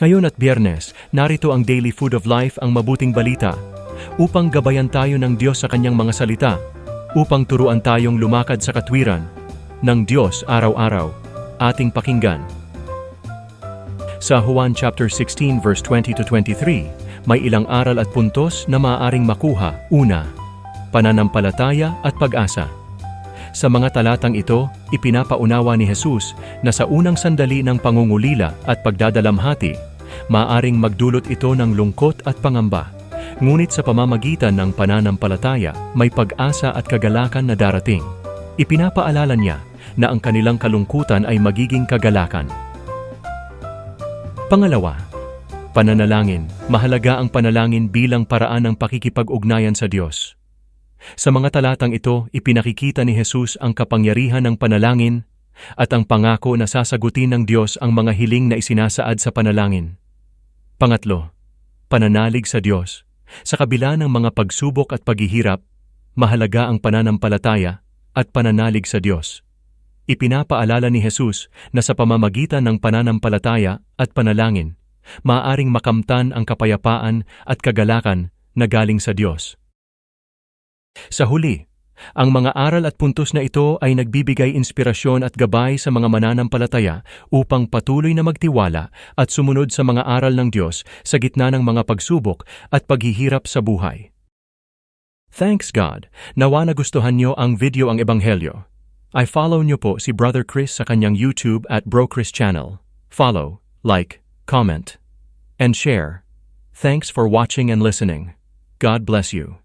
Ngayon at biyernes, narito ang Daily Food of Life ang mabuting balita upang gabayan tayo ng Diyos sa kanyang mga salita, upang turuan tayong lumakad sa katwiran ng Diyos araw-araw, ating pakinggan. Sa Juan chapter 16 verse 20 to 23, may ilang aral at puntos na maaaring makuha. Una, pananampalataya at pag-asa. Sa mga talatang ito, ipinapaunawa ni Jesus na sa unang sandali ng pangungulila at pagdadalamhati, maaring magdulot ito ng lungkot at pangamba. Ngunit sa pamamagitan ng pananampalataya, may pag-asa at kagalakan na darating. Ipinapaalala niya na ang kanilang kalungkutan ay magiging kagalakan. Pangalawa, pananalangin. Mahalaga ang panalangin bilang paraan ng pakikipag-ugnayan sa Diyos. Sa mga talatang ito, ipinakikita ni Jesus ang kapangyarihan ng panalangin at ang pangako na sasagutin ng Diyos ang mga hiling na isinasaad sa panalangin. Pangatlo, pananalig sa Diyos. Sa kabila ng mga pagsubok at paghihirap, mahalaga ang pananampalataya at pananalig sa Diyos. Ipinapaalala ni Jesus na sa pamamagitan ng pananampalataya at panalangin, maaaring makamtan ang kapayapaan at kagalakan na galing sa Diyos. Sa huli, ang mga aral at puntos na ito ay nagbibigay inspirasyon at gabay sa mga mananampalataya upang patuloy na magtiwala at sumunod sa mga aral ng Diyos sa gitna ng mga pagsubok at paghihirap sa buhay. Thanks God, nawa nagustuhan nyo ang video ang Ebanghelyo. I follow nyo po si Brother Chris sa kanyang YouTube at Bro Chris channel. Follow, like, comment, and share. Thanks for watching and listening. God bless you.